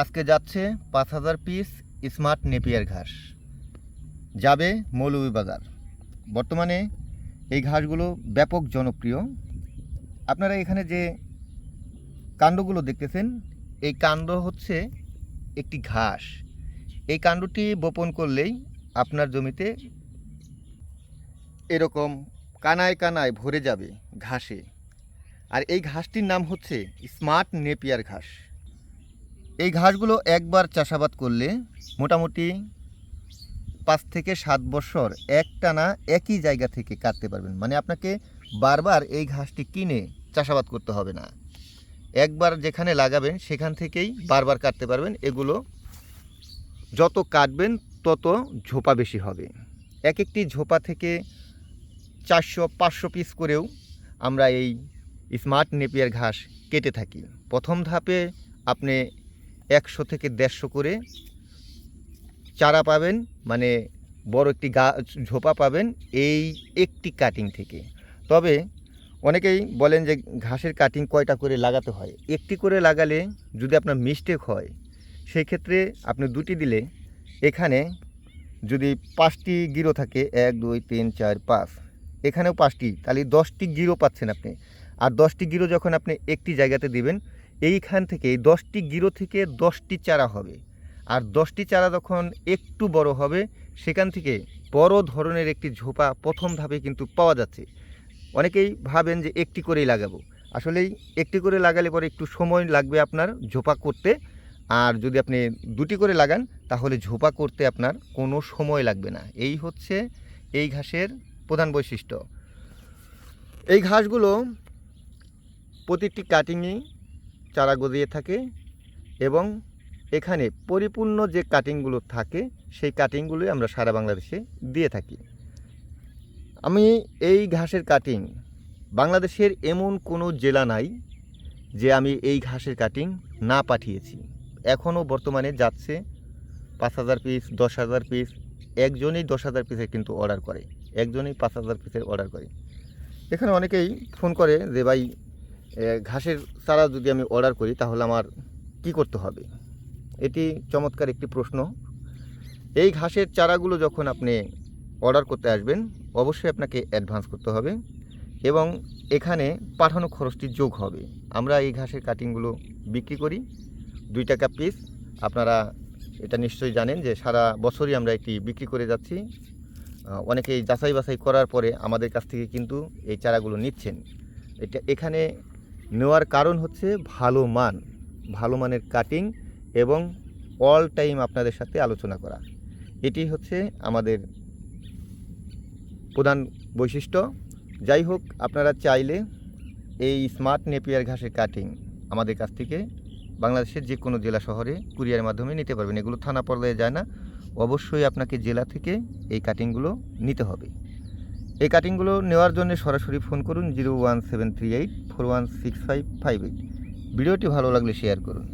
আজকে যাচ্ছে পাঁচ হাজার পিস স্মার্ট নেপিয়ার ঘাস। যাবে মৌলভীবাজার। বর্তমানে এই ঘাসগুলো ব্যাপক জনপ্রিয়। আপনারা এখানে যে কাণ্ডগুলো দেখতেছেন, এই কাণ্ড হচ্ছে একটি ঘাস। এই কাণ্ডটি বপন করলেই আপনার জমিতে এরকম কানায় কানায় ভরে যাবে ঘাসে। আর এই ঘাসটির নাম হচ্ছে স্মার্ট নেপিয়ার ঘাস। এই ঘাসগুলো একবার চাষাবাদ করলে মোটামুটি পাঁচ থেকে সাত বছর একটানা একই জায়গা থেকে কাটতে পারবেন। মানে আপনাকে বারবার এই ঘাসটি কিনে চাষাবাদ করতে হবে না। একবার যেখানে লাগাবেন সেখান থেকেই বারবার কাটতে পারবেন। এগুলো যত কাটবেন তত ঝোপা বেশি হবে। এক একটি ঝোপা থেকে চারশো, পাঁচশো পিস করেও আমরা এই স্মার্ট নেপিয়ার ঘাস কেটে থাকি। প্রথম ধাপে আপনি একশো থেকে দেড়শো করে চারা পাবেন মানে বড় একটি গা, ঝোপা পাবেন এই একটি কাটিং থেকে। তবে অনেকেই বলেন যে ঘাসের কাটিং কয়টা করে লাগাতে হয়? একটি করে লাগালে যদি আপনার মিস্টেক হয় সেই ক্ষেত্রে আপনি দুটি দিলে এখানে যদি পাঁচটি গিরো থাকে, এক, দুই, তিন, চার, পাঁচ, এখানেও পাঁচটি, তাহলে দশটি গিরো পাচ্ছেন আপনি। আর দশটি গিরো যখন আপনি একটি জায়গাতে দিবেন এইখান থেকে দশটি গিরো থেকে দশটি চারা হবে। আর দশটি চারা যখন একটু বড় হবে, সেখান থেকে বড় ধরনের একটি ঝোপা প্রথম ধাপে কিন্তু পাওয়া যাচ্ছে। অনেকেই ভাবেন যে একটি করেই লাগাবো। আসলেই একটি করে লাগালে পরে একটু সময় লাগবে আপনার ঝোপা করতে। আর যদি আপনি দুটি করে লাগান, তাহলে ঝোপা করতে আপনার কোনো সময় লাগবে না। এই হচ্ছে এই ঘাসের প্রধান বৈশিষ্ট্য। এই ঘাসগুলো প্রতিটি কাটিংই চারা গজিয়ে থাকে এবং এখানে পরিপূর্ণ যে কাটিংগুলো থাকে, সেই কাটিংগুলোই আমরা সারা বাংলাদেশে দিয়ে থাকি। আমি এই ঘাসের কাটিং বাংলাদেশের এমন কোনো জেলা নাই যে আমি এই ঘাসের কাটিং না পাঠিয়েছি। এখনও বর্তমানে যাচ্ছে পাঁচ হাজার পিস দশ হাজার পিস একজনেই দশ হাজার পিসের কিন্তু অর্ডার করে। একজনেই পাঁচ হাজার পিসের অর্ডার করে। এখানে অনেকেই ফোন করে যে, ভাই ঘাসের চারা যদি আমি অর্ডার করি, তাহলে আমার কি করতে হবে? এটি চমৎকার একটি প্রশ্ন। এই ঘাসের চারাগুলো যখন আপনি অর্ডার করতে আসবেন, অবশ্যই আপনাকে অ্যাডভান্স করতে হবে এবং এখানে পাঠানো খরচটি যোগ হবে। আমরা এই ঘাসের কাটিংগুলো বিক্রি করি, দুই টাকা পিস আপনারা এটা নিশ্চয়ই জানেন যে সারা বছরই আমরা এটি বিক্রি করে যাচ্ছি। অনেকেই যাচাই বাছাই করার পরে আমাদের কাছ থেকে কিন্তু এই চারাগুলো নিচ্ছেন। এটা এখানে নেওয়ার কারণ হচ্ছে ভালো মান, ভালো মানের কাটিং এবং অল টাইম আপনাদের সাথে আলোচনা করা। এটি হচ্ছে আমাদের প্রধান বৈশিষ্ট্য। যাই হোক, আপনারা চাইলে এই স্মার্ট নেপিয়ার ঘাসের কাটিং আমাদের কাছ থেকে বাংলাদেশের যে কোনো জেলা শহরে কুরিয়ার মাধ্যমে নিতে পারবেন। এগুলো থানা পর্যায়ে যায় না। অবশ্যই আপনাকে জেলা থেকে এই কাটিংগুলো নিতে হবে। এই কাটিংগুলো নেওয়ার জন্য সরাসরি ফোন করুন zero one seven three eight four one six five five eight ভিডিওটি ভালো লাগলে শেয়ার করুন।